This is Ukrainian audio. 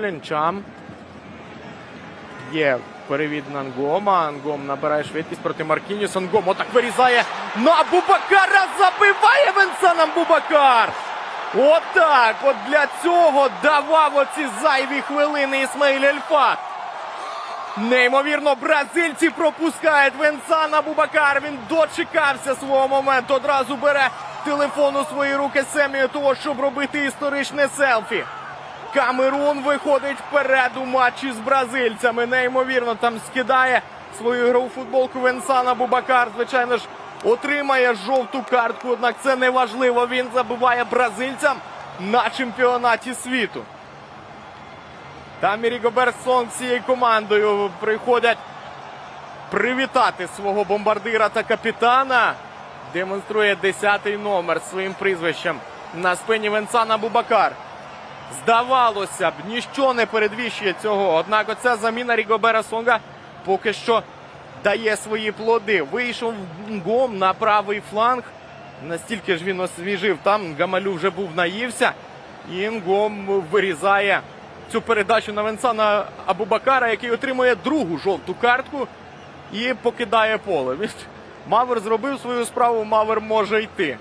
Лінчам. Є перевід на Ангома. Ангом набирає швидкість проти Маркініус. Ангом отак вирізає на Бубакара. Забиває Венсаном Бубакар. Отак. От для цього давав оці зайві хвилини Ісмаїль Ельфат. Неймовірно, бразильці пропускають Венсана Бубакар. Він дочекався свого моменту. Одразу бере телефон у свої руки Семію того, щоб робити історичне селфі. Камерун виходить вперед у матчі з бразильцями. Неймовірно, там скидає свою ігрову футболку Венсана Бубакар. Звичайно ж, отримає жовту картку. Однак це не важливо. Він забиває бразильцям на чемпіонаті світу. Та Міріго Берсон цією командою приходять привітати свого бомбардира та капітана. Демонструє 10-й номер своїм прізвищем на спині Венсана Бубакар. Здавалося б, ніщо не передвіщує цього. Однак оця заміна Рігобера Сонга поки що дає свої плоди. Вийшов гом на правий фланг. Настільки ж він освіжив там. Гамалю вже був наївся. І Нгом вирізає цю передачу на Венсана Абубакара, який отримує другу жовту картку і покидає поле. Мавер зробив свою справу, Мавер може йти.